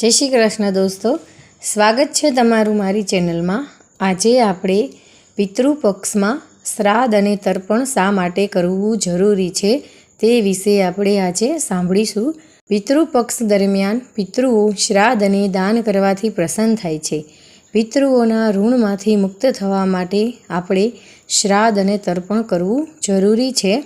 જય શ્રી કૃષ્ણ દોસ્તો. સ્વાગત છે તમારું મારી ચેનલમાં. આજે આપણે પિતૃપક્ષમાં શ્રાદ્ધ અને તર્પણ શા માટે કરવું જરૂરી છે તે વિશે આપણે આજે સાંભળીશું. પિતૃપક્ષ દરમિયાન પિતૃઓ શ્રાદ્ધ અને દાન કરવાથી પ્રસન્ન થાય છે. પિતૃઓના ઋણમાંથી મુક્ત થવા માટે આપણે શ્રાદ્ધ અને તર્પણ કરવું જરૂરી છે.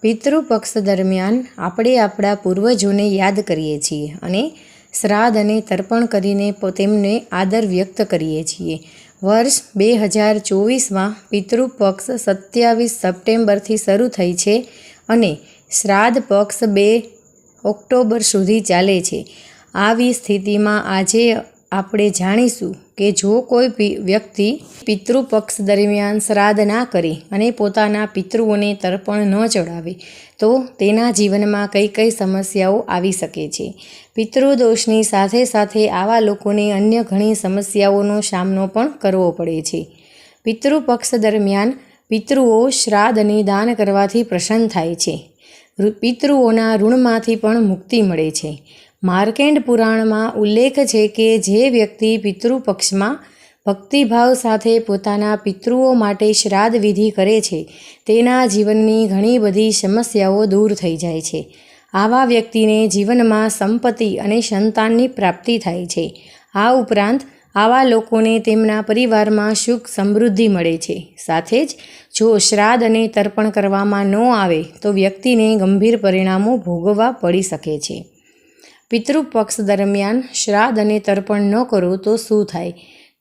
પિતૃપક્ષ દરમિયાન આપણે આપણા પૂર્વજોને યાદ કરીએ છીએ અને શ્રાદ્ધ અને તર્પણ કરીને તેમને આદર વ્યક્ત કરીએ છીએ. વર્ષ બે હજાર ચોવીસમાં પિતૃપક્ષ સત્યાવીસ સપ્ટેમ્બરથી શરૂ થઈ છે અને શ્રાદ્ધ પક્ષ બે ઓક્ટોબર સુધી ચાલે છે. આવી સ્થિતિમાં આજે આપણે જાણીશું કે જો કોઈ વ્યક્તિ પિતૃપક્ષ દરમિયાન શ્રાદ્ધ ના કરે અને પોતાના પિતૃઓને તર્પણ ન ચડાવે તો તેના જીવનમાં કઈ કઈ સમસ્યાઓ આવી શકે છે. પિતૃદોષની સાથે સાથે આવા લોકોને અન્ય ઘણી સમસ્યાઓનો સામનો પણ કરવો પડે છે. પિતૃપક્ષ દરમિયાન પિતૃઓ શ્રાદ્ધ દાન કરવાથી પ્રસન્ન થાય છે. પિતૃઓના ઋણમાંથી પણ મુક્તિ મળે છે. માર્કેન્ડ પુરાણમાં ઉલ્લેખ છે કે જે વ્યક્તિ પિતૃપક્ષમાં ભક્તિભાવ સાથે પોતાના પિતૃઓ માટે શ્રાદ્ધ વિધિ કરે છે, તેના જીવનની ઘણી બધી સમસ્યાઓ દૂર થઈ જાય છે. આવા વ્યક્તિને જીવનમાં સંપત્તિ અને સંતાનની પ્રાપ્તિ થાય છે. આ ઉપરાંત, આવા લોકોને તેમના પરિવારમાં સુખ સમૃદ્ધિ મળે છે. સાથે જ, જો શ્રાદ્ધ અને તર્પણ કરવામાં ન આવે, તો વ્યક્તિને ગંભીર પરિણામો ભોગવવા પડી શકે છે. પિતૃપક્ષ દરમિયાન શ્રાદ્ધ અને તર્પણ ન કરો તો શું થાય?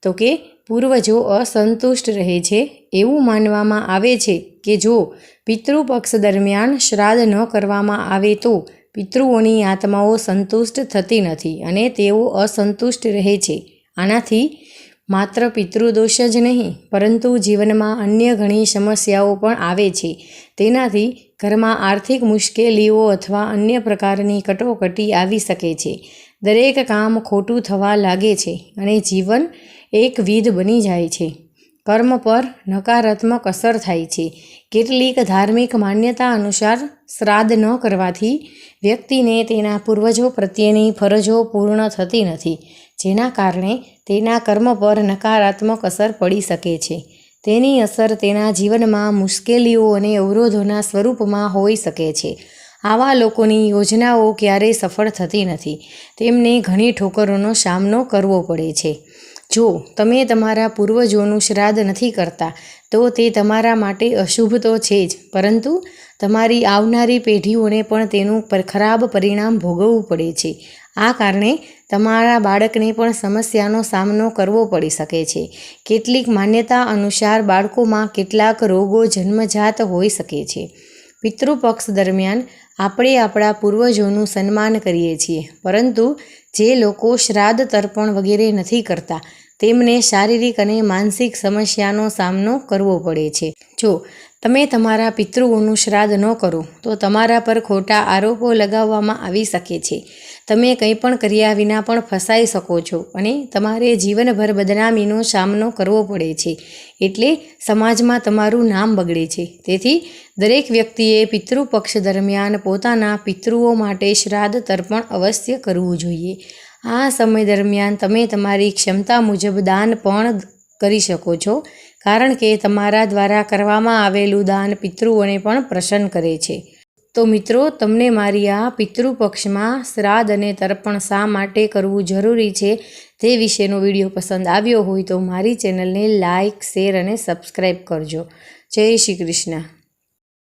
તો કે પૂર્વજો અસંતુષ્ટ રહે છે. એવું માનવામાં આવે છે કે જો પિતૃપક્ષ દરમિયાન શ્રાદ્ધ ન કરવામાં આવે તો પિતૃઓની આત્માઓ સંતુષ્ટ થતી નથી અને તેઓ અસંતુષ્ટ રહે છે. આનાથી માત્ર પિતૃદોષ જ નહીં, પરંતુ જીવનમાં અન્ય ઘણી સમસ્યાઓ પણ આવે છે. તેનાથી ઘરમાં આર્થિક મુશ્કેલીઓ અથવા અન્ય પ્રકારની કટોકટી આવી શકે છે. દરેક કામ ખોટું થવા લાગે છે અને જીવન એકવિધ બની જાય છે. કર્મ પર નકારાત્મક અસર થાય છે. કેટલીક ધાર્મિક માન્યતા અનુસાર શ્રાદ્ધ ન કરવાથી વ્યક્તિને તેના પૂર્વજો પ્રત્યેની ફરજો પૂર્ણ થતી નથી. જેના કારણે તેના કર્મ પર નકારાત્મક અસર પડી શકે છે. તેની અસર તેના જીવનમાં મુશ્કેલીઓ અને અવરોધોના સ્વરૂપમાં હોઈ શકે છે. આવા લોકોની યોજનાઓ ક્યારેય સફળ થતી નથી. તેમને ઘણી ઠોકરોનો સામનો કરવો પડે છે. જો તમે તમારા પૂર્વજોનું શ્રાદ્ધ નથી કરતા, તો તે તમારા માટે અશુભ તો છે જ, પરંતુ તમારી આવનારી પેઢીઓને પણ તેનું ખરાબ પરિણામ ભોગવવું પડે છે. આ કારણે તમારા બાળકને પણ સમસ્યાનો સામનો કરવો પડી શકે છે. કેટલીક માન્યતા અનુસાર બાળકોમાં કેટલાક રોગો જન્મજાત હોઈ શકે છે. પિતૃપક્ષ દરમિયાન આપણે આપણા પૂર્વજોનું સન્માન કરીએ છીએ, પરંતુ જે લોકો શ્રાદ્ધ તર્પણ વગેરે નથી કરતા તેમને શારીરિક અને માનસિક સમસ્યાનો સામનો કરવો પડે છે. જો તમે તમારા પિતૃઓનું શ્રાદ્ધ ન કરો, તો તમારા પર ખોટા આરોપો લગાવવામાં આવી શકે છે. તમે કંઈ પણ કર્યા વિના પણ ફસાઈ શકો છો અને તમારે જીવનભર બદનામીનો સામનો કરવો પડે છે. એટલે સમાજમાં તમારું નામ બગડે છે. તેથી દરેક વ્યક્તિએ પિતૃપક્ષ દરમિયાન પોતાના પિતૃઓ માટે શ્રાદ્ધ તર્પણ અવશ્ય કરવું જોઈએ. આ સમય દરમિયાન તમે તમારી ક્ષમતા મુજબ દાન પણ કરી શકો છો, કારણ કે તમારા દ્વારા કરવામાં આવેલું દાન પિતૃઓને પણ પ્રસન્ન કરે છે. તો મિત્રો, તમને મારી આ પિતૃપક્ષમાં શ્રાદ્ધ અને તર્પણ શા માટે કરવું જરૂરી છે તે વિશેનો વીડિયો પસંદ આવ્યો હોય તો મારી ચેનલને લાઇક, શેર અને સબસ્ક્રાઈબ કરજો. જય શ્રી કૃષ્ણ.